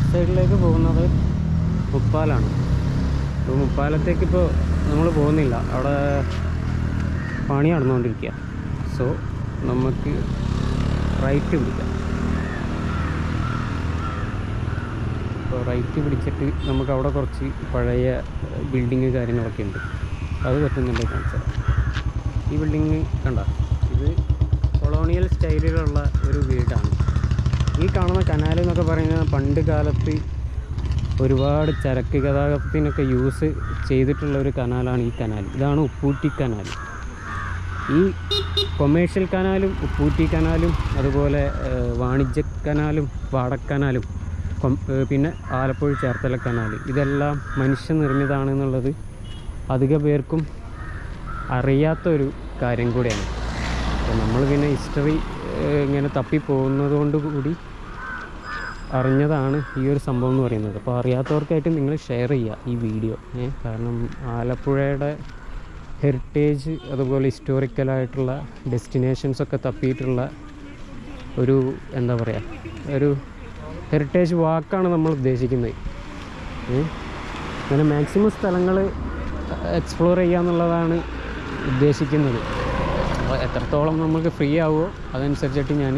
Left സൈഡിലേക്ക് പോകുന്നത് മുപ്പാലാണ്. അപ്പോൾ മുപ്പാലത്തേക്ക് ഇപ്പോൾ നമ്മൾ പോകുന്നില്ല. അവിടെ പണി നടന്നുകൊണ്ടിരിക്കുക. സോ നമുക്ക് റൈറ്റ് പിടിക്കാം. അപ്പോൾ റൈറ്റ് പിടിച്ചിട്ട് നമുക്ക് അവിടെ കുറച്ച് പഴയ ബിൽഡിങ് കാര്യങ്ങളൊക്കെ ഉണ്ട്. അത് പറ്റുന്നുണ്ട് കാണിച്ചാൽ ഈ ബിൽഡിങ് കണ്ട? ഇത് കൊളോണിയൽ സ്റ്റൈലിലുള്ള ഒരു വീടാണ്. ഈ കാണുന്ന കനാൽ എന്നൊക്കെ പറയുന്നത് പണ്ട് കാലത്ത് ഒരുപാട് ചരക്ക് ഗതാഗതത്തിനൊക്കെ യൂസ് ചെയ്തിട്ടുള്ള ഒരു കനാലാണ് ഈ കനാൽ. ഇതാണ് ഉപ്പൂട്ടി കനാൽ. ഈ കൊമേഴ്ഷ്യൽ കനാലും ഉപ്പൂട്ടി കനാലും അതുപോലെ വാണിജ്യ കനാലും വാടക്കനാലും പിന്നെ ആലപ്പുഴ ചേർത്തല കനാൽ. ഇതെല്ലാം മനുഷ്യനിർമ്മിതമാണെന്നുള്ളത് അധിക പേർക്കും അറിയാത്തൊരു കാര്യം കൂടിയാണ്. അപ്പോൾ നമ്മൾ പിന്നെ ഹിസ്റ്ററി ഇങ്ങനെ തപ്പിപ്പോകുന്നത് കൊണ്ട് കൂടി അറിഞ്ഞതാണ് ഈ ഒരു സംഭവം എന്ന് പറയുന്നത് അപ്പോൾ അറിയാത്തവർക്കായിട്ട് നിങ്ങൾ ഷെയർ ചെയ്യുക ഈ വീഡിയോ കാരണം ആലപ്പുഴയുടെ ഹെറിറ്റേജ് അതുപോലെ ഹിസ്റ്റോറിക്കലായിട്ടുള്ള ഡെസ്റ്റിനേഷൻസ് ഒക്കെ തപ്പിയിട്ടുള്ള ഒരു എന്താ പറയുക ഒരു ഹെറിറ്റേജ് വാക്കാണ് നമ്മൾ ഉദ്ദേശിക്കുന്നത്? അങ്ങനെ മാക്സിമം സ്ഥലങ്ങൾ എക്സ്പ്ലോർ ചെയ്യുക എന്നുള്ളതാണ് ഉദ്ദേശിക്കുന്നത് എത്രത്തോളം നമുക്ക് ഫ്രീ ആവുമോ അതനുസരിച്ചിട്ട് ഞാൻ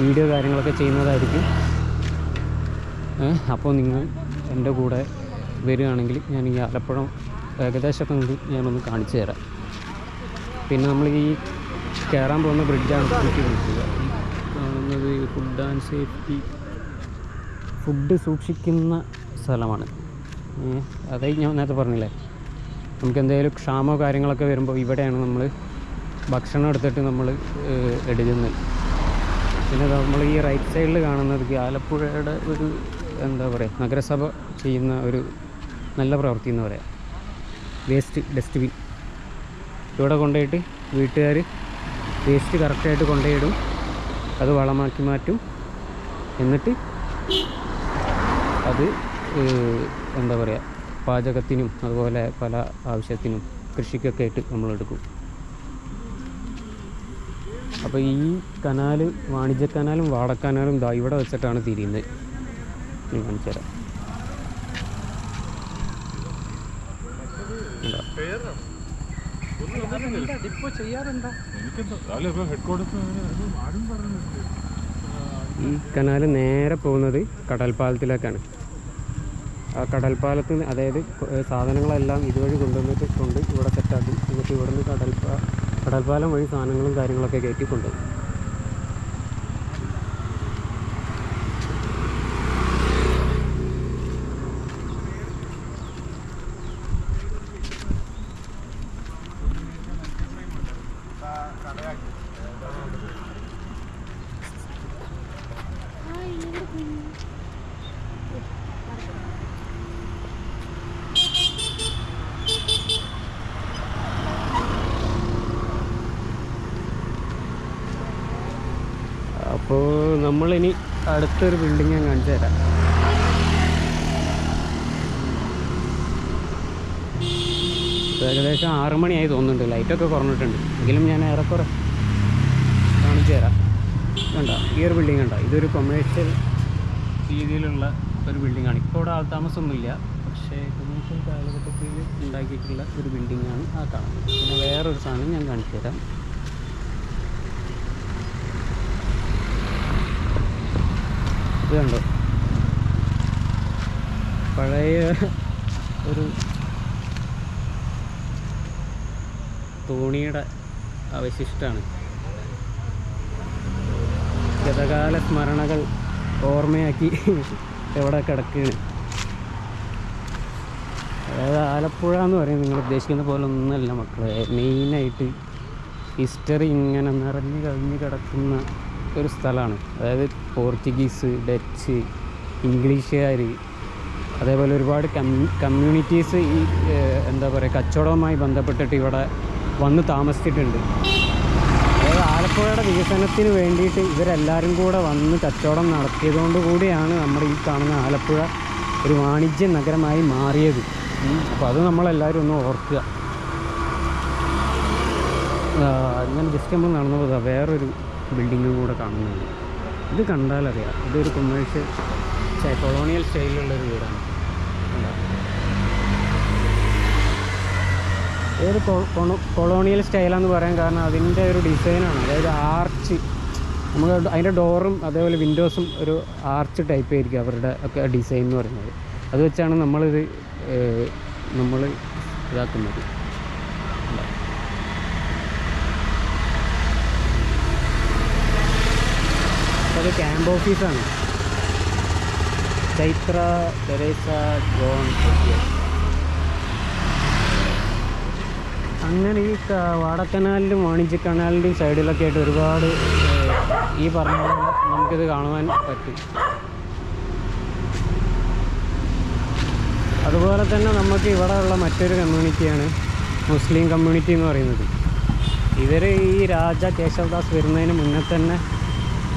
വീഡിയോ കാര്യങ്ങളൊക്കെ ചെയ്യുന്നതായിരിക്കും? അപ്പോൾ നിങ്ങൾ എന്റെ കൂടെ വരികയാണെങ്കിൽ ഞാൻ ഈ ആലപ്പുഴം ഏകദേശമൊക്കെ നിങ്ങൾക്ക് ഞാനൊന്ന് കാണിച്ചു തരാം. പിന്നെ നമ്മൾ ഈ കയറാൻ പോകുന്ന ബ്രിഡ്ജാണ് എനിക്ക് വിളിക്കുക. കാണുന്നത് ഫുഡ് ആൻഡ് സേഫ്റ്റി ഫുഡ് സൂക്ഷിക്കുന്ന സ്ഥലമാണ്. അതായി ഞാൻ നേരത്തെ പറഞ്ഞില്ലേ? നമുക്ക് എന്തെങ്കിലും ക്ഷാമോ കാര്യങ്ങളൊക്കെ വരുമ്പോൾ ഇവിടെയാണ് നമ്മൾ ഭക്ഷണം എടുത്തിട്ട് നമ്മൾ എടുക്കുന്നത്. പിന്നെ നമ്മൾ ഈ റൈറ്റ് സൈഡിൽ കാണുന്നത് ആലപ്പുഴയുടെ ഒരു എന്താ പറയുക നഗരസഭ ചെയ്യുന്ന ഒരു നല്ല പ്രവൃത്തി എന്ന് പറയാം. വേസ്റ്റ് ഡസ്റ്റ്ബിൻ ഇവിടെ കൊണ്ടുപോയിട്ട് വീട്ടുകാർ വേസ്റ്റ് കറക്റ്റായിട്ട് കൊണ്ടുപോയിടും. അത് വളമാക്കി മാറ്റും. എന്നിട്ട് അത് എന്താ പറയുക പാചകത്തിനും അതുപോലെ പല ആവശ്യത്തിനും കൃഷിക്കൊക്കെ ആയിട്ട് നമ്മൾ എടുക്കും അപ്പോൾ ഈ കനാൽ വാണിജ്യ കനാലും വാടക്കനാലും ദാ ഇവിടെ വെച്ചിട്ടാണ് തിരിയുന്നത്. ഞാൻ കാണിച്ചു തരാം? ഈ കനാല് നേരെ പോകുന്നത് കടൽപ്പാലത്തിലേക്കാണ്. ആ കടൽപ്പാലത്ത് അതായത് സാധനങ്ങളെല്ലാം ഇതുവഴി കൊണ്ടുവന്നിട്ട് കൊണ്ട് ഇവിടെ സെറ്റാക്കും എന്നിട്ട് ഇവിടുന്ന് കടൽപ്പാ കടൽപ്പാലം വഴി സാധനങ്ങളും കാര്യങ്ങളൊക്കെ കയറ്റി അപ്പോൾ നമ്മളിനി അടുത്തൊരു ബിൽഡിംഗ് ഞാൻ കാണിച്ചു തരാം. ഏകദേശം ആറ് മണിയായി തോന്നുന്നുണ്ട്. ലൈറ്റൊക്കെ കുറഞ്ഞിട്ടുണ്ട്. എങ്കിലും ഞാൻ ഏറെക്കുറെ കാണിച്ചു തരാം. കണ്ട? ഈ ഒരു ബിൽഡിംഗ് ഉണ്ടോ ഇതൊരു കൊമേഴ്ഷ്യൽ രീതിയിലുള്ള ഒരു ബിൽഡിംഗാണ് ഇപ്പോൾ ഇവിടെ ആൾത്താമസമൊന്നുമില്ല പക്ഷേ കൊമേഴ്ഷ്യൽ കാലഘട്ടത്തിൽ ഉണ്ടാക്കിയിട്ടുള്ള ഒരു ആണ് ആ കാണുന്നത്. പിന്നെ വേറൊരു സാധനം ഞാൻ കാണിച്ചു തരാം. കണ്ടോ പഴയ ഒരു തോണിയുടെ അവശിഷ്ടമാണ് ഗതകാല സ്മരണകൾ ഓർമ്മയാക്കി എവിടെ കിടക്കുകയാണ്. അതായത് ആലപ്പുഴ എന്ന് പറയും നിങ്ങൾ ഉദ്ദേശിക്കുന്ന പോലെ ഒന്നുമല്ല മക്കളെ. മെയിനായിട്ട് ഹിസ്റ്ററി ഇങ്ങനെ നിറഞ്ഞു കഴിഞ്ഞ് കിടക്കുന്ന ഒരു സ്ഥലമാണ്. അതായത് പോർച്ചുഗീസ് ഡച്ച് ഇംഗ്ലീഷുകാർ അതേപോലെ ഒരുപാട് കമ്മ്യൂണിറ്റീസ് ഈ എന്താ പറയുക കച്ചവടവുമായി ബന്ധപ്പെട്ടിട്ട് ഇവിടെ വന്ന് താമസിച്ചിട്ടുണ്ട്. അതായത് ആലപ്പുഴയുടെ വികസനത്തിന് വേണ്ടിയിട്ട് ഇവരെല്ലാവരും കൂടെ വന്ന് കച്ചവടം നടത്തിയതുകൊണ്ട് കൂടിയാണ് നമ്മുടെ ഈ കാണുന്ന ആലപ്പുഴ ഒരു വാണിജ്യ നഗരമായി മാറിയത്. അപ്പോൾ അത് നമ്മളെല്ലാവരും ഒന്ന് ഓർക്കുക. ഞാൻ ഇങ്ങനെ ജസ്റ്റ് നമ്മൾ നടന്നു ദാ വേറൊരു ബിൽഡിങ്ങും കൂടെ കാണുന്നുണ്ട് ഇത് കണ്ടാലറിയാം. ഇതൊരു കൊമേഴ്ഷ്യൽ കൊളോണിയൽ സ്റ്റൈലിലുള്ളൊരു വീടാണ്? ഏത് കൊളോണിയൽ സ്റ്റൈലാന്ന് പറയാൻ കാരണം അതിന്റെ ഒരു ഡിസൈനാണ് അതായത് ആർച്ച് നമുക്ക് അതിന്റെ ഡോറും അതേപോലെ വിൻഡോസും ഒരു ആർച്ച് ടൈപ്പ് ആയിരിക്കും അവരുടെ ഒക്കെ ഡിസൈൻ എന്ന് പറയുന്നത്. അത് വെച്ചാണ് നമ്മളിത് നമ്മൾ ഇതാക്കുന്നത്. അത് ക്യാമ്പ് ഓഫീസാണ്. ചൈത്ര തെരേസ ജോൺ അങ്ങനെ ഈ വാടക്കനാലിലും വാണിജ്യ കനാലിന്റെയും സൈഡിലൊക്കെ ആയിട്ട് ഒരുപാട് ഈ പറഞ്ഞ നമുക്കിത് കാണുവാൻ പറ്റും. അതുപോലെ തന്നെ നമുക്ക് ഇവിടെ ഉള്ള മറ്റൊരു കമ്മ്യൂണിറ്റിയാണ് മുസ്ലിം കമ്മ്യൂണിറ്റി എന്ന് പറയുന്നത്. ഇവർ ഈ രാജ കേശവദാസ് വരുന്നതിന് മുന്നേ തന്നെ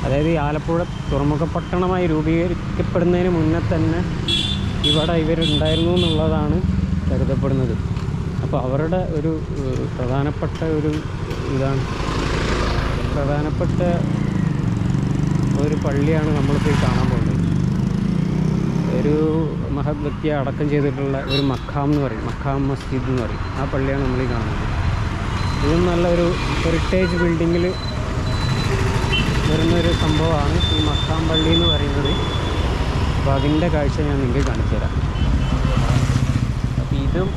അതായത് ഈ ആലപ്പുഴ തുറമുഖ പട്ടണമായി രൂപീകരിക്കപ്പെടുന്നതിന് മുന്നേ തന്നെ ഇവിടെ ഇവരുണ്ടായിരുന്നു എന്നുള്ളതാണ് കരുതപ്പെടുന്നത്. അപ്പോൾ അവരുടെ ഒരു പ്രധാനപ്പെട്ട ഒരു ഇതാണ്. പ്രധാനപ്പെട്ട ഒരു പള്ളിയാണ് നമ്മളിപ്പോൾ കാണാൻ പോകുന്നത്. ഒരു മഹത് വ്യക്തിയെ അടക്കം ചെയ്തിട്ടുള്ള ഒരു മഖാം എന്ന് പറയും മഖാം മസ്ജിദ് എന്ന് പറയും. ആ പള്ളിയാണ് നമ്മൾ കാണുന്നത്. ഇതും നല്ലൊരു ഹെറിറ്റേജ് ബിൽഡിങ്ങിൽ വരുന്നൊരു സംഭവമാണ് ഈ മക്കാമ്പള്ളി എന്ന് പറയുന്നത്. അപ്പോൾ അതിന്റെ കാഴ്ച ഞാൻ നിങ്ങൾക്ക് കാണിച്ചു തരാം. അപ്പോൾ ഇതും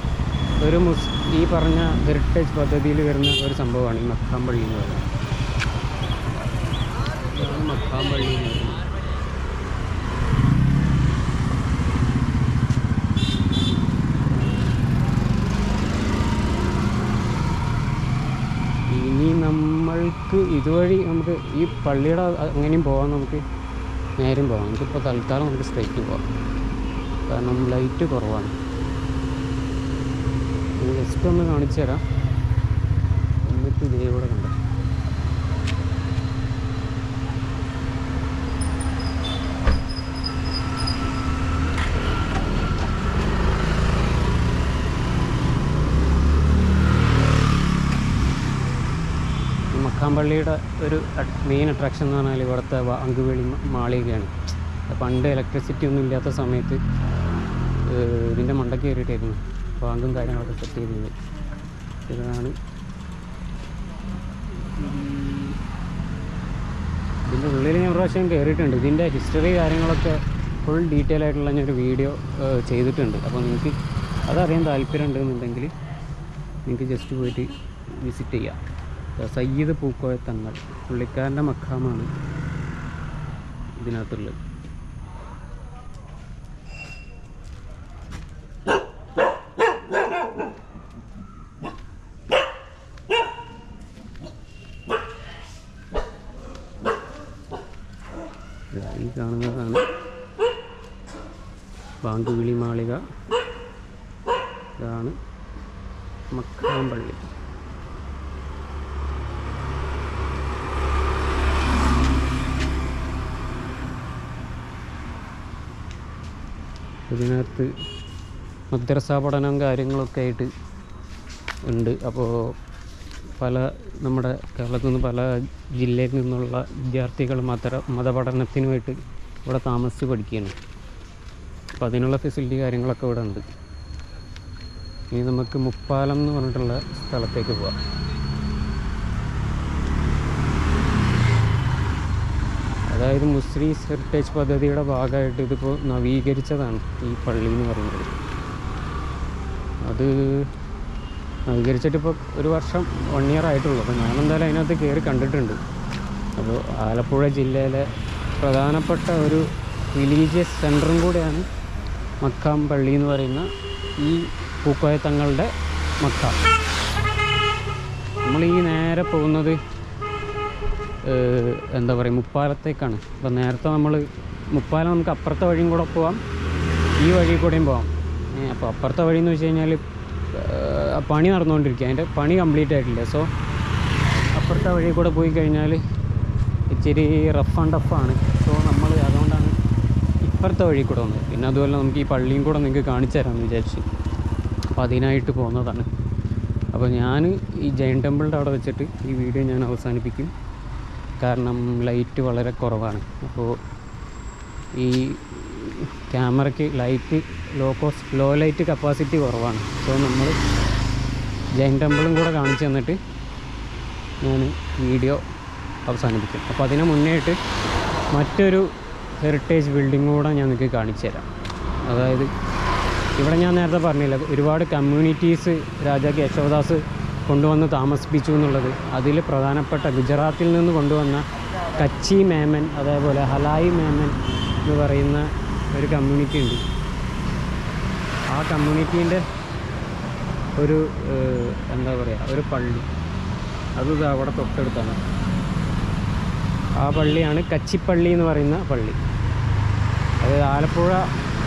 ഒരു മുസ് ഈ പറഞ്ഞ ഹെറിറ്റേജ് പദ്ധതിയിൽ വരുന്ന ഒരു സംഭവമാണ് ഈ മക്കാമ്പള്ളി എന്ന് പറയുന്നത്. മക്കാമ്പള്ളി എന്ന് പറയുന്നത് ഇനി നമ്മൾക്ക് ഇതുവഴി നമുക്ക് ഈ പള്ളിയുടെ അങ്ങനെയും പോകാം നമുക്ക് നേരം പോകാം. നമുക്കിപ്പോൾ തൽക്കാലം നമുക്ക് സ്ട്രൈറ്റ് പോകാം. കാരണം ലൈറ്റ് കുറവാണ്. ജസ്റ്റ് ഒന്ന് കാണിച്ചു തരാം എന്നിട്ട് ഇതേ ഇവിടെ കണ്ട ഒരു മെയിൻ അട്രാക്ഷൻ എന്ന് പറഞ്ഞാൽ ഇവിടുത്തെ അങ്കുവേളി മാളികയാണ്. പണ്ട് ഇലക്ട്രിസിറ്റി ഒന്നും ഇല്ലാത്ത സമയത്ത് ഇതിന്റെ മണ്ടയ്ക്ക് കയറിയിട്ടായിരുന്നു. ബാങ്കും കാര്യങ്ങളൊക്കെ സെറ്റ് ചെയ്തത് ഇതാണ് ഇതിന്റെ ഉള്ളിൽ ഞാൻ പ്രാവശ്യം കയറിയിട്ടുണ്ട് ഇതിന്റെ ഹിസ്റ്ററി കാര്യങ്ങളൊക്കെ ഫുൾ ഡീറ്റെയിൽ ആയിട്ടുള്ള ഞാനൊരു വീഡിയോ ചെയ്തിട്ടുണ്ട്. അപ്പോൾ നിങ്ങൾക്ക് അതറിയാൻ താല്പര്യം ഉണ്ടെന്നുണ്ടെങ്കിൽ നിങ്ങൾക്ക് ജസ്റ്റ് പോയിട്ട് വിസിറ്റ് ചെയ്യാം. സയ്യിദ് പൂക്കോയ തങ്ങൾ പുള്ളിക്കാരന്റെ മക്കാമാണ് ഇതിനകത്തുള്ളത്. ഈ കാണുന്നതാണ് ബാങ്കുവിളി മാളിക. ഇതാണ് മക്കാമ്പള്ളി ഇതിനകത്ത് മദ്രസ പഠനം കാര്യങ്ങളൊക്കെ ആയിട്ട് ഉണ്ട്. അപ്പോൾ പല നമ്മുടെ കേരളത്തിൽ നിന്ന് പല ജില്ലയിൽ നിന്നുള്ള വിദ്യാർത്ഥികൾ മത മതപഠനത്തിനുമായിട്ട് ഇവിടെ താമസിച്ച് പഠിക്കുകയാണ്. അപ്പോൾ അതിനുള്ള ഫെസിലിറ്റി കാര്യങ്ങളൊക്കെ ഇവിടെ ഉണ്ട് ഇനി നമുക്ക് മുപ്പാലം എന്ന് പറഞ്ഞിട്ടുള്ള സ്ഥലത്തേക്ക് പോവാം. അതായത് മുസ്ലിംസ് ഹെറിറ്റേജ് പദ്ധതിയുടെ ഭാഗമായിട്ട് ഇതിപ്പോൾ നവീകരിച്ചതാണ് ഈ പള്ളി എന്ന് പറയുന്നത്. അത് നവീകരിച്ചിട്ടിപ്പോൾ ഒരു വർഷം വൺ ഇയർ ആയിട്ടുള്ളൂ. അപ്പോൾ ഞാനെന്തായാലും അതിനകത്ത് കയറി കണ്ടിട്ടുണ്ട്. അപ്പോൾ ആലപ്പുഴ ജില്ലയിലെ പ്രധാനപ്പെട്ട ഒരു റിലീജിയസ് സെന്ററും കൂടെയാണ് മക്കാം പള്ളി എന്ന് പറയുന്ന ഈ പൂക്കോയത്തങ്ങളുടെ മക്കാം. നമ്മൾ ഈ നേരെ പോകുന്നത് എന്താ പറയുക മുപ്പാലത്തേക്കാണ്. അപ്പോൾ നേരത്തെ നമ്മൾ മുപ്പാലം നമുക്ക് അപ്പുറത്തെ വഴിയും കൂടെ പോവാം. ഈ വഴി കൂടെയും പോവാം. അപ്പോൾ അപ്പുറത്തെ വഴി എന്ന് വെച്ച് കഴിഞ്ഞാൽ പണി നടന്നുകൊണ്ടിരിക്കുക അതിന്റെ പണി കംപ്ലീറ്റ് ആയിട്ടില്ല. സോ അപ്പുറത്തെ വഴി കൂടെ പോയി കഴിഞ്ഞാൽ ഇച്ചിരി റഫ് ആൻഡ് ടഫാണ് സോ നമ്മൾ അതുകൊണ്ടാണ് ഇപ്പുറത്തെ വഴി കൂടെ വന്നത്. പിന്നെ അതുപോലെ നമുക്ക് ഈ പള്ളിയും കൂടെ നിങ്ങൾക്ക് കാണിച്ചു തരാമെന്ന് വിചാരിച്ച് അപ്പോൾ അതിനായിട്ട് പോകുന്നതാണ് അപ്പോൾ ഞാൻ ഈ ജൈൻ ടെമ്പിളിന്റെ അവിടെ വെച്ചിട്ട് ഈ വീഡിയോ ഞാൻ അവസാനിപ്പിക്കും. കാരണം ലൈറ്റ് വളരെ കുറവാണ്. അപ്പോൾ ഈ ക്യാമറയ്ക്ക് light low cost low light capacity കുറവാണ്. സോ നമ്മൾ ജൈൻ ടെമ്പിളും കൂടെ കാണിച്ചു തന്നിട്ട് ഞാൻ വീഡിയോ അവസാനിപ്പിക്കും. അപ്പോൾ അതിന് മുന്നേയിട്ട് മറ്റൊരു ഹെറിറ്റേജ് ബിൽഡിംഗ് കൂടെ ഞാൻ നിങ്ങൾക്ക് കാണിച്ചു തരാം. അതായത് ഇവിടെ ഞാൻ നേരത്തെ പറഞ്ഞില്ല ഒരുപാട് കമ്മ്യൂണിറ്റീസ് രാജാ യശോദാസ് കൊണ്ടുവന്ന് താമസിപ്പിച്ചു എന്നുള്ളത്. അതിൽ പ്രധാനപ്പെട്ട ഗുജറാത്തിൽ നിന്ന് കൊണ്ടുവന്ന കച്ചി മേമൻ അതേപോലെ ഹലായി മേമൻ എന്ന് പറയുന്ന ഒരു കമ്മ്യൂണിറ്റി ഉണ്ട്. ആ കമ്മ്യൂണിറ്റീന്റെ ഒരു എന്താ പറയുക ഒരു പള്ളി. അത് അവിടെ തൊട്ടടുത്താണ്. ആ പള്ളിയാണ് കച്ചിപ്പള്ളി എന്ന് പറയുന്ന പള്ളി. അത് ആലപ്പുഴ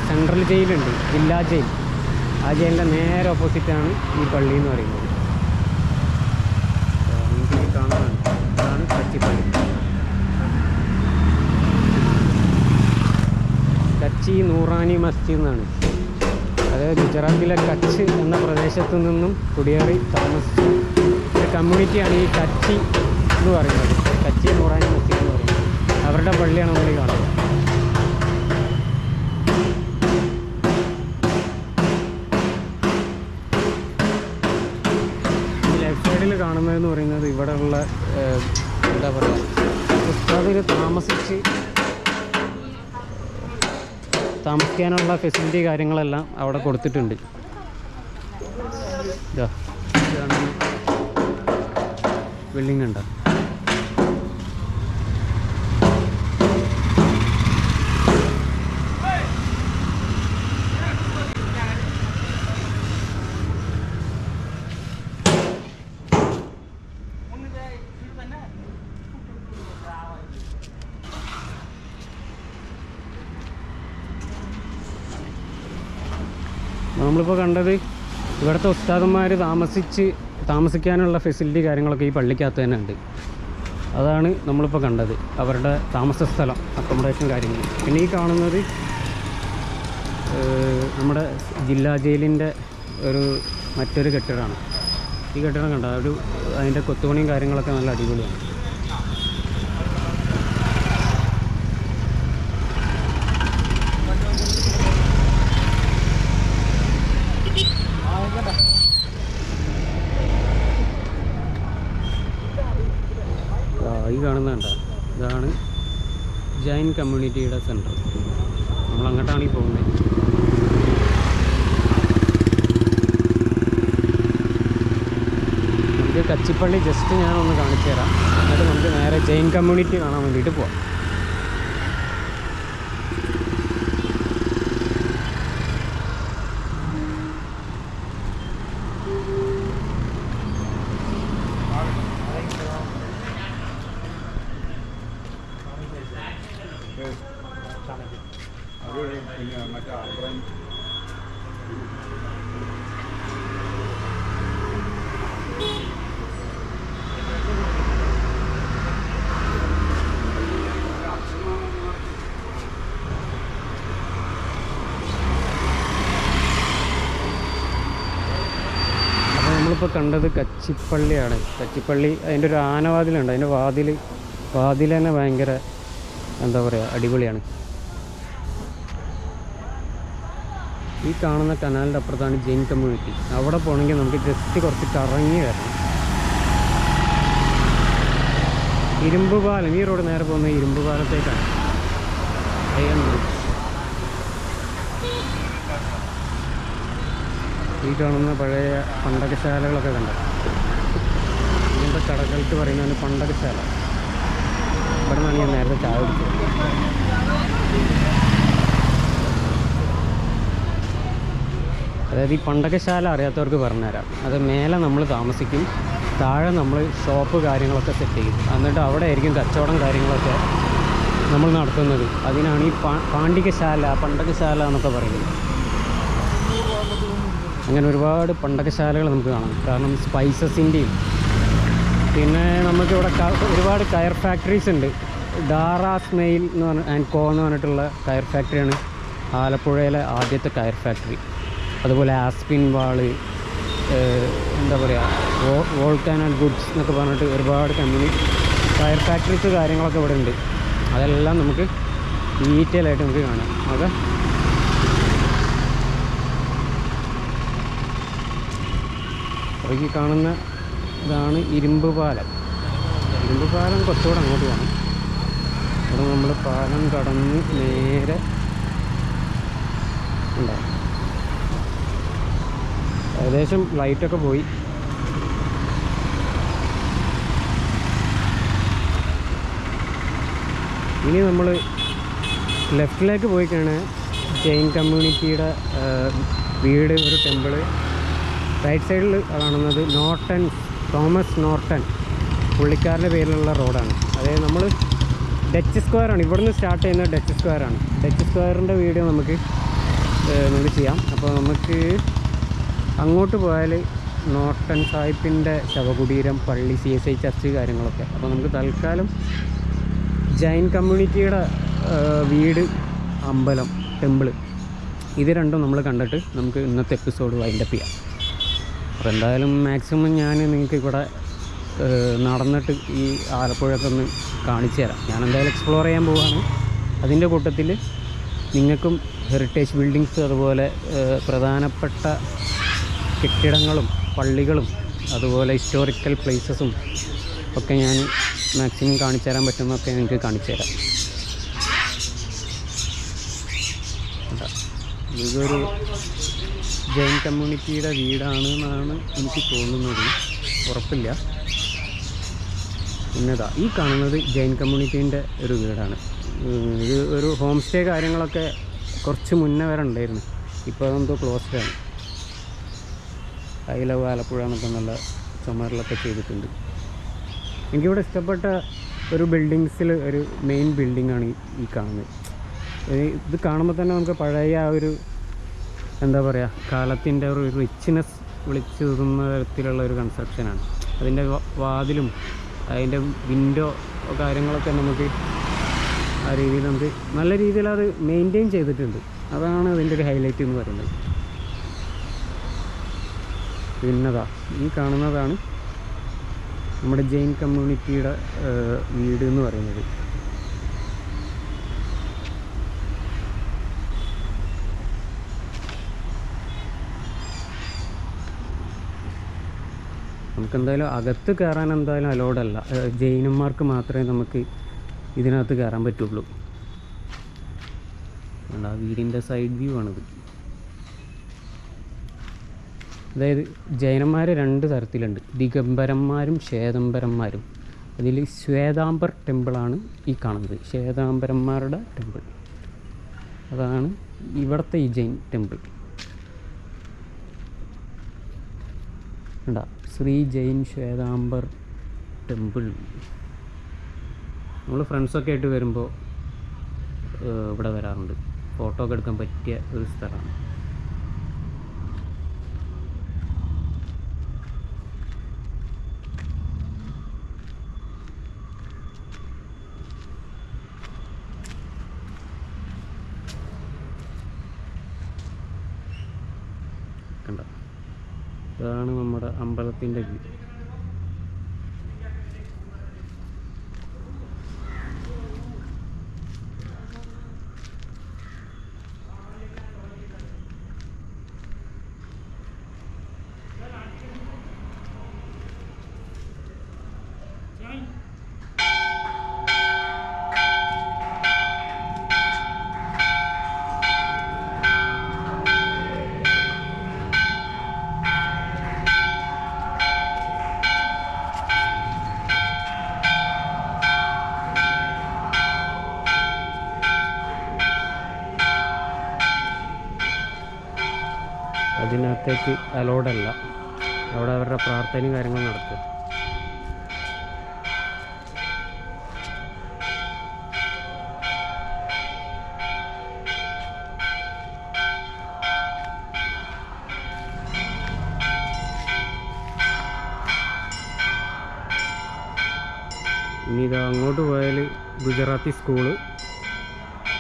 സെൻട്രൽ ജയിലുണ്ട് ജില്ലാ ജയിൽ ആ ജയിലിന്റെ നേരെ ഓപ്പോസിറ്റാണ് ഈ പള്ളി എന്ന് പറയുന്നത് ആ, നിങ്ങൾക്ക് ഈ കാണുന്നുണ്ട് അതാണ് കച്ചിപ്പള്ളി കച്ചി നൂറാനി മസ്ജിദ് എന്നാണ്. അത് ഗുജറാത്തിലെ കച്ച് എന്ന പ്രദേശത്തു നിന്നും കുടിയേറി താമസിച്ച. ഒരു കമ്മ്യൂണിറ്റിയാണ് ഈ കച്ചി എന്ന് പറയുന്നത്. കച്ചി നൂറാനി മസ്ജിദ് എന്ന് പറയുന്നത്. അവരുടെ പള്ളിയാണ് നമ്മൾ കാണുന്നത്. സൈഡിൽ കാണുന്നതെന്ന് പറയുന്നത് ഇവിടെയുള്ള എന്താ പറയുക ഉസ്താദിൽ താമസിച്ച് താമസിക്കാനുള്ള ഫെസിലിറ്റി കാര്യങ്ങളെല്ലാം അവിടെ കൊടുത്തിട്ടുണ്ട്. ഇതാ. ഇതാണ് ബിൽഡിംഗ് ഉണ്ടോ നമ്മളിപ്പോൾ കണ്ടത് ഇവിടുത്തെ ഉസ്താദന്മാർ താമസിച്ച് താമസിക്കാനുള്ള ഫെസിലിറ്റി കാര്യങ്ങളൊക്കെ ഈ പള്ളിക്കകത്ത് തന്നെ ഉണ്ട്. അതാണ് നമ്മളിപ്പോൾ കണ്ടത്. അവരുടെ താമസ സ്ഥലം അക്കോമഡേഷൻ കാര്യങ്ങൾ. പിന്നെ ഈ കാണുന്നത് നമ്മുടെ ജില്ലാ ജയിലിന്റെ ഒരു മറ്റൊരു കെട്ടിടമാണ്. ഈ കെട്ടിടം കണ്ട? ഒരു അതിന്റെ കൊത്തുപണിയും കാര്യങ്ങളൊക്കെ നല്ല അടിപൊളിയാണ് ആ, ഈ കാണുന്ന കണ്ട ഇതാണ് ജൈൻ കമ്മ്യൂണിറ്റിയുടെ സെന്റർ നമ്മൾ അങ്ങോട്ടാണ് ഈ പോകുന്നത് നമുക്ക് കച്ചിപ്പള്ളി ജസ്റ്റ് ഞാനൊന്ന് കാണിച്ചു തരാം എന്നിട്ട് നമുക്ക് നേരെ ജൈൻ കമ്മ്യൂണിറ്റി കാണാൻ വേണ്ടിയിട്ട് പോവാം. നമ്മളിപ്പോൾ കണ്ടത് കച്ചിപ്പള്ളിയാണ്. കച്ചിപ്പള്ളി അതിന്റെ ഒരു ആനവാതിലുണ്ട്. അതിന്റെ വാതിൽ വാതിൽ തന്നെ ഭയങ്കര എന്താ പറയുക അടിപൊളിയാണ്. ഈ കാണുന്ന കനാലിന്റെ അപ്പുറത്താണ് ജെയിൻ കമ്മ്യൂണിറ്റി. അവിടെ പോകണമെങ്കിൽ നമുക്ക് ജസ്റ്റ് കുറച്ച് കറങ്ങി വരണം. ഇരുമ്പ് പാലം ഈ റോഡ് നേരെ പോകുന്നത് ഇരുമ്പ് പാലത്തേക്കാണ് അയ്യം ഈ കാണുന്ന പഴയ പണ്ടകശാലകളൊക്കെ കണ്ട. ഇങ്ങനത്തെ കടകൾക്ക് പറയുന്നതാണ് പണ്ടകശാല. ഇവിടെ നിന്നാണ് ഞാൻ നേരത്തെ ചായ കുടിച്ചത്. അതായത് ഈ പണ്ടകശാല അറിയാത്തവർക്ക് പറഞ്ഞുതരാം. അത് മേലെ നമ്മൾ താമസിക്കും താഴെ നമ്മൾ ഷോപ്പ് കാര്യങ്ങളൊക്കെ സെറ്റ് ചെയ്യും. എന്നിട്ട് അവിടെ ആയിരിക്കും കച്ചവടം കാര്യങ്ങളൊക്കെ നമ്മൾ നടത്തുന്നത്. അതിനാണ് ഈ പാ പാണ്ഡികശാല പണ്ടകശാല എന്നൊക്കെ പറയുന്നത്. അങ്ങനെ ഒരുപാട് പണ്ടകശാലകൾ നമുക്ക് കാണാം. കാരണം സ്പൈസസിന്റെയും പിന്നെ നമുക്കിവിടെ ഒരുപാട് കയർ ഫാക്ടറീസ് ഉണ്ട്. ഡാറാസ് സ്മെയിൽ എന്ന് പറഞ്ഞ ആൻഡ് കോ എന്ന് പറഞ്ഞിട്ടുള്ള കയർ ഫാക്ടറിയാണ് ആലപ്പുഴയിലെ ആദ്യത്തെ കയർ ഫാക്ടറി. അതുപോലെ ആസ്പിൻ വാൾ എന്താ പറയുക വോ ആൻഡ് ഗുഡ്സ് എന്നൊക്കെ പറഞ്ഞിട്ട് ഒരുപാട് കമ്പനി കയർ ഫാക്ടറീസ് കാര്യങ്ങളൊക്കെ ഇവിടെ ഉണ്ട് അതെല്ലാം നമുക്ക് ഡീറ്റെയിൽ ആയിട്ട് നമുക്ക് കാണാം. ഓക്കെ? അപ്പോൾ ഈ കാണുന്ന ഇതാണ് ഇരുമ്പ് പാലം. ഇരുമ്പ് പാലം കുറച്ചുകൂടെ അങ്ങോട്ട് പോകണം അവിടെ നമ്മൾ പാലം കടന്ന് നേരെ ഉണ്ടാവും. ഏകദേശം ലൈറ്റൊക്കെ പോയി. ഇനി നമ്മൾ ലെഫ്റ്റിലേക്ക് പോയിക്കാണ് ജെയിൻ കമ്മ്യൂണിറ്റിയുടെ വീട് ഒരു ടെമ്പിൾ റൈറ്റ് സൈഡിൽ കാണുന്നത് നോർട്ടൺ തോമസ് നോർട്ടൺ പുള്ളിക്കാരന്റെ പേരിലുള്ള റോഡാണ്. അതായത് നമ്മൾ ഡച്ച് സ്ക്വയറാണ് ഇവിടുന്ന് സ്റ്റാർട്ട് ചെയ്യുന്നത് ഡച്ച് സ്ക്വയറാണ് ഡച്ച് സ്ക്വയറിന്റെ വീഡിയോ നമുക്ക് നമുക്ക് ചെയ്യാം. അപ്പോൾ നമുക്ക് അങ്ങോട്ട് പോയാൽ നോട്ടൻ സാഹിബിന്റെ ശവകുടീരം പള്ളി സി എസ് ഐ ചർച്ച് കാര്യങ്ങളൊക്കെ. അപ്പോൾ നമുക്ക് തൽക്കാലം ജൈൻ കമ്മ്യൂണിറ്റിയുടെ വീട് അമ്പലം ടെമ്പിൾ ഇത് രണ്ടും നമ്മൾ കണ്ടിട്ട് നമുക്ക് ഇന്നത്തെ എപ്പിസോഡ് വൈൻഡപ്പ് ചെയ്യാം. അപ്പോൾ എന്തായാലും മാക്സിമം ഞാൻ നിങ്ങൾക്ക് ഇവിടെ നടന്നിട്ട് ഈ ആലപ്പുഴയൊക്കെ ഒന്ന് കാണിച്ചു തരാം. ഞാൻ എന്തായാലും എക്സ്പ്ലോർ ചെയ്യാൻ പോവാണ്. അതിന്റെ കൂട്ടത്തിൽ നിങ്ങൾക്കും ഹെറിറ്റേജ് ബിൽഡിങ്സ് അതുപോലെ പ്രധാനപ്പെട്ട കെട്ടിടങ്ങളും പള്ളികളും അതുപോലെ ഹിസ്റ്റോറിക്കൽ പ്ലേസസും ഒക്കെ ഞാൻ മാക്സിമം കാണിച്ചു തരാൻ പറ്റുന്നതൊക്കെ നിങ്ങൾക്ക് കാണിച്ചു തരാം. ഇതൊരു ജൈൻ കമ്മ്യൂണിറ്റിയുടെ വീടാണ് എന്നാണ് എനിക്ക് തോന്നുന്നത്. ഉറപ്പില്ല. പിന്നെതാ ഈ കാണുന്നത് ജൈൻ കമ്മ്യൂണിറ്റീന്റെ ഒരു വീടാണ്. ഇത് ഒരു ഹോം സ്റ്റേ കാര്യങ്ങളൊക്കെ കുറച്ച് മുന്നേ വരെ ഉണ്ടായിരുന്നു. ഇപ്പോൾ അതെന്തോ ക്ലോസ്ഡ് ആണ്. ഐ ആലപ്പുഴ എന്നൊക്കെ നല്ല ചുമരിലൊക്കെ ചെയ്തിട്ടുണ്ട്. എനിക്കിവിടെ ഇഷ്ടപ്പെട്ട ഒരു ബിൽഡിങ്സിൽ ഒരു മെയിൻ ബിൽഡിങ്ങാണ് ഈ- കാണുന്നത്. ഇത് കാണുമ്പോൾ തന്നെ നമുക്ക് പഴയ ആ ഒരു എന്താ പറയുക കാലത്തിന്റെ ഒരു റിച്ച്നെസ് വിളിച്ചു തരുന്ന തരത്തിലുള്ള ഒരു കൺസ്ട്രക്ഷനാണ് അതിന്റെ വാതിലും അതിന്റെ വിൻഡോ കാര്യങ്ങളൊക്കെ നമുക്ക് ആ രീതിയിൽ നമുക്ക് നല്ല രീതിയിൽ അത് മെയിന്റെയിൻ ചെയ്തിട്ടുണ്ട്. അതാണ് അതിന്റെ ഒരു ഹൈലൈറ്റ് എന്ന് പറയുന്നത്. പിന്നതാ ഈ കാണുന്നതാണ് നമ്മുടെ ജെയിൻ കമ്മ്യൂണിറ്റിയുടെ വീട് എന്ന് പറയുന്നത്. നമുക്ക് എന്തായാലും അകത്ത് കയറാൻ എന്തായാലും അലോഡ് അല്ല. ജൈനന്മാർക്ക് മാത്രമേ നമുക്ക് ഇതിനകത്ത് കയറാൻ പറ്റുള്ളൂ. ആ വീടിന്റെ സൈഡ് വ്യൂ ആണിത്. അതായത് ജൈനന്മാർ രണ്ട് തരത്തിലുണ്ട്. ദിഗംബരന്മാരും ശ്വേതംബരന്മാരും. അതിൽ ശ്വേതാംബർ ടെമ്പിളാണ് ഈ കാണുന്നത്. ശ്വേതാംബരന്മാരുടെ ടെമ്പിൾ അതാണ് ഇവിടുത്തെ ഈ ജൈൻ ടെമ്പിൾ ഉണ്ടാ ശ്രീ ജൈൻ ശ്വേതാംബർ ടെമ്പിൾ. നമ്മൾ ഫ്രണ്ട്സൊക്കെ ആയിട്ട് വരുമ്പോൾ ഇവിടെ വരാറുണ്ട്. ഫോട്ടോ ഒക്കെ എടുക്കാൻ പറ്റിയ ഒരു സ്ഥലമാണ്. 边的鱼 അതിനകത്തേക്ക് അലോഡല്ല അവിടെ അവരുടെ പ്രാർത്ഥനയും കാര്യങ്ങളും നടക്കുക ഇനി ഇത് അങ്ങോട്ട് പോയാൽ ഗുജറാത്തി സ്കൂൾ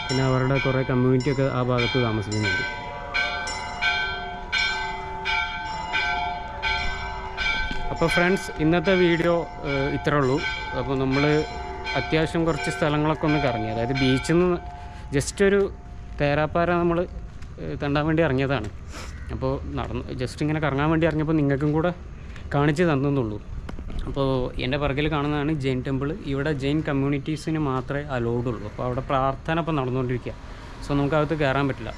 പിന്നെ അവരുടെ കുറേ കമ്മ്യൂണിറ്റിയൊക്കെ ആ ഭാഗത്ത് താമസിക്കുന്നുണ്ട്. അപ്പോൾ ഫ്രണ്ട്സ് ഇന്നത്തെ വീഡിയോ ഇത്രേ ഉള്ളൂ. അപ്പോൾ നമ്മൾ അത്യാവശ്യം കുറച്ച് സ്ഥലങ്ങളൊക്കെ ഒന്ന് കറങ്ങി. അതായത് ബീച്ചിൽ നിന്ന് ജസ്റ്റ് ഒരു തേരാപ്പാര നമ്മൾ തണ്ടാൻ വേണ്ടി ഇറങ്ങിയതാണ്. അപ്പോൾ നടന്ന് ജസ്റ്റ് ഇങ്ങനെ കറങ്ങാൻ വേണ്ടി ഇറങ്ങിയപ്പോൾ നിങ്ങൾക്കും കൂടെ കാണിച്ച് തന്നെന്നുള്ളൂ. അപ്പോൾ എന്റെ പുറകിൽ കാണുന്നതാണ് ജെയിൻ ടെമ്പിൾ. ഇവിടെ ജെയിൻ കമ്മ്യൂണിറ്റീസിന് മാത്രമേ അലൗഡ് ഉള്ളൂ. അപ്പോൾ അവിടെ പ്രാർത്ഥന ഇപ്പോൾ നടന്നുകൊണ്ടിരിക്കുക. സോ നമുക്കകത്ത് കയറാൻ പറ്റില്ല.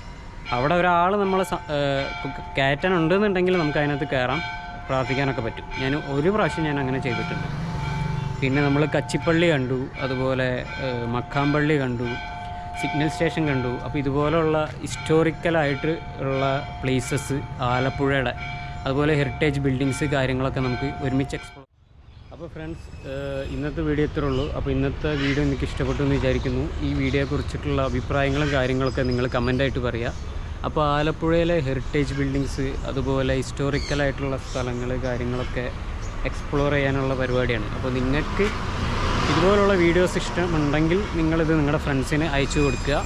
അവിടെ ഒരാൾ നമ്മളെ കയറ്റാനുണ്ടെന്നുണ്ടെങ്കിൽ നമുക്ക് അതിനകത്ത് കയറാം. പ്രാർത്ഥിക്കാനൊക്കെ പറ്റും. ഞാൻ ഒരു പ്രാവശ്യം ഞാൻ അങ്ങനെ ചെയ്തിട്ടുണ്ട്. പിന്നെ നമ്മൾ കച്ചിപ്പള്ളി കണ്ടു അതുപോലെ മക്കാമ്പള്ളി കണ്ടു സിഗ്നൽ സ്റ്റേഷൻ കണ്ടു. അപ്പോൾ ഇതുപോലെയുള്ള ഹിസ്റ്റോറിക്കലായിട്ട് ഉള്ള പ്ലേസസ് ആലപ്പുഴയുടെ അതുപോലെ ഹെറിറ്റേജ് ബിൽഡിങ്സ് കാര്യങ്ങളൊക്കെ നമുക്ക് ഒരുമിച്ച് എക്സ്പ്ലോർ അപ്പോൾ ഫ്രണ്ട്സ് ഇന്നത്തെ വീഡിയോ ഇത്രേ ഉള്ളൂ. അപ്പോൾ ഇന്നത്തെ വീഡിയോ എനിക്ക് ഇഷ്ടപ്പെട്ടു എന്ന് വിചാരിക്കുന്നു. ഈ വീഡിയോയെക്കുറിച്ചിട്ടുള്ള അഭിപ്രായങ്ങളും കാര്യങ്ങളൊക്കെ നിങ്ങൾ കമന്റായിട്ട് പറയുക. അപ്പോൾ ആലപ്പുഴയിലെ ഹെറിറ്റേജ് ബിൽഡിങ്സ് അതുപോലെ ഹിസ്റ്റോറിക്കലായിട്ടുള്ള സ്ഥലങ്ങൾ കാര്യങ്ങളൊക്കെ എക്സ്പ്ലോർ ചെയ്യാനുള്ള പരിപാടിയാണ്. അപ്പോൾ നിങ്ങൾക്ക് ഇതുപോലുള്ള വീഡിയോസ് ഇഷ്ടമുണ്ടെങ്കിൽ നിങ്ങളിത് നിങ്ങളുടെ ഫ്രണ്ട്സിന് അയച്ചു കൊടുക്കുക.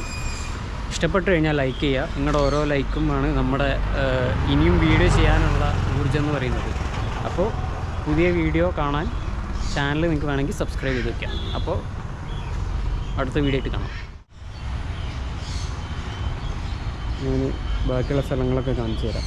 ഇഷ്ടപ്പെട്ടു കഴിഞ്ഞാൽ ലൈക്ക് ചെയ്യുക. നിങ്ങളുടെ ഓരോ ലൈക്കും ആണ് നമ്മുടെ ഇനിയും വീഡിയോ ചെയ്യാനുള്ള ഊർജം എന്ന് പറയുന്നത്. അപ്പോൾ പുതിയ വീഡിയോ കാണാൻ ചാനൽ നിങ്ങൾക്ക് വേണമെങ്കിൽ സബ്സ്ക്രൈബ് ചെയ്ത് വയ്ക്കാം അപ്പോൾ അടുത്ത വീഡിയോ ആയിട്ട് കാണാം. ഞാൻ ബാക്കിയുള്ള സ്ഥലങ്ങളൊക്കെ കാണിച്ചു തരാം